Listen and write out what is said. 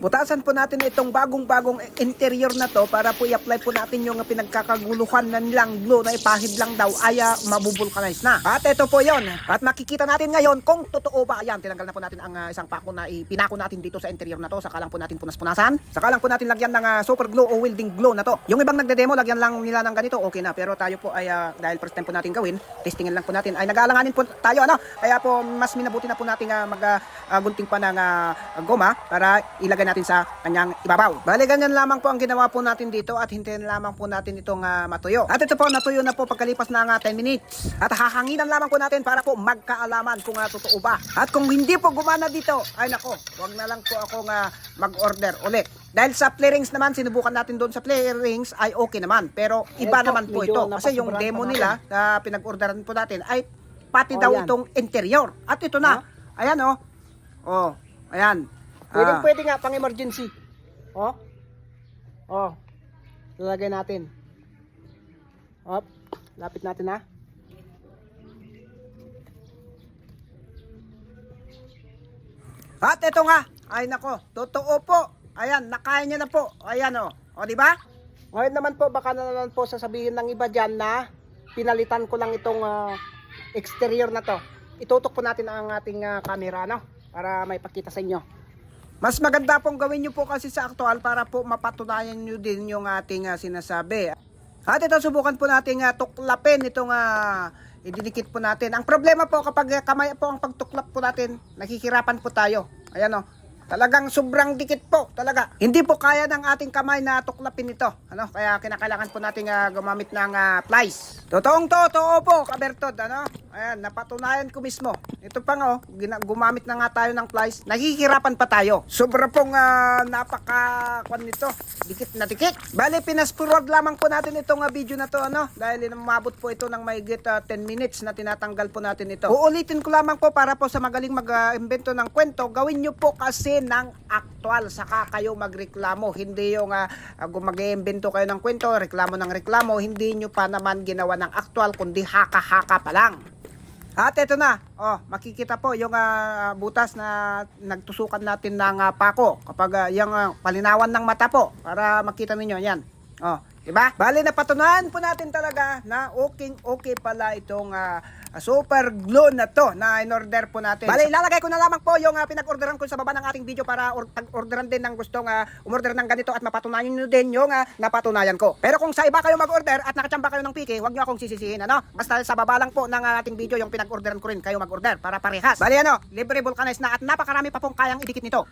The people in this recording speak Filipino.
Butasan po natin itong bagong-bagong interior na to para po i-apply po natin yung pinagkakaguluhan na nilang glue na ipahid lang daw ay ah, mabubulkanize na. At ito po yon. At makikita natin ngayon kung totoo ba. Ayan, tinanggal na po natin ang ah, isang pako na ipinako natin dito sa interior na to. Saka lang po natin punas-punasan. Saka lang po natin lagyan ng ah, super glue o welding glue na to. Yung ibang nagde-demo, lagyan lang nila ng ganito, okay na. Pero tayo po ay ah, dahil first time po natin gawin, testingin lang po natin. Ay nag-aalanganin po tayo ano. Kaya po mas minabuti na po natin uh, mag-gunting pa ng ah, goma para ilagay natin sa kanyang ibabaw. Bali ganyan lamang po ang ginawa po natin dito at hintayin lamang po natin itong ah, matuyo. At ito po natuyo na po pagkalipas ng ah, 10 minutes. At hahanginan lamang po natin para po magkaalaman kung uh, totoo ba. At kung hindi po gumana dito, ay nako, wag na lang po ako nga mag-order ulit. Dahil sa play rings naman, sinubukan natin doon sa play rings ay okay naman. Pero iba Ito, naman po ito. Kasi yung demo nila na pinag-orderan po natin ay pati Oh, daw yan. itong interior. At ito na. Ayan oh. Oh, ayan. Pwede, Ah. pwede nga, pang emergency. Oh. Oh. Lalagay natin. Op. Lapit natin ha. At ito nga, ay nako, totoo po. Ayan, nakaya niya na po. Ayan o. O, di ba? Ngayon naman po, baka na naman po sasabihin ng iba dyan na pinalitan ko lang itong ah, exterior na to. Itutok po natin ang ating ah, camera, no? Para may pakita sa inyo. Mas maganda pong gawin nyo po kasi sa aktual para po mapatunayan nyo din yung ating ah, sinasabi. At ito, subukan po natin uh, tuklapin itong uh, ididikit po natin. Ang problema po kapag ah, kamay po ang pagtuklap po natin, nakikirapan po tayo. Ayan o. Talagang sobrang dikit po, talaga. Hindi po kaya ng ating kamay na tuklapin ito. Ano? Kaya kinakailangan po nating ah, gumamit ng ah, plies. Totoong totoo po, kabertod. Ano? Ayan, napatunayan ko mismo. Ito pa nga, oh, gumamit na nga tayo ng plies. Nahihirapan pa tayo. Sobra pong ah, napaka kwan nito. Dikit na dikit. Bale, pinaspurwag lamang po natin itong ah, video na to. Ano? Dahil umabot po ito ng mahigit ah, 10 minutes na tinatanggal po natin ito. Uulitin ko lamang po para po sa magaling mag-invento ng kwento, gawin nyo po kasi ng aktual. Saka kayo magreklamo. Hindi yung uh, mag-invento kayo ng kwento, reklamo ng reklamo. Hindi nyo pa naman ginawa ng aktual, kundi haka-haka pa lang. At ito na, oh, makikita po yung ah, butas na nagtusukan natin ng ah, pako. Kapag ah, yung ah, palinawan ng mata po, para makita ninyo, yan. Oh, diba? Bali, napatunayan po natin talaga na okay, okay pala itong ah, super glue na to na in-order po natin. Bali, ilalagay ko na lamang po yung ah, pinag-orderan ko sa baba ng ating video para or- orderan din ng gustong ah, umorder ng ganito at mapatunayan nyo din yung ah, napatunayan ko. Pero kung sa iba kayo mag-order at nakachamba kayo ng piki, huwag nyo akong sisisihin, ano? Basta sa baba lang po ng ah, ating video yung pinag-orderan ko rin kayo mag-order para parehas. Bali, ano, libre vulcanize na at napakarami pa pong kayang idikit nito.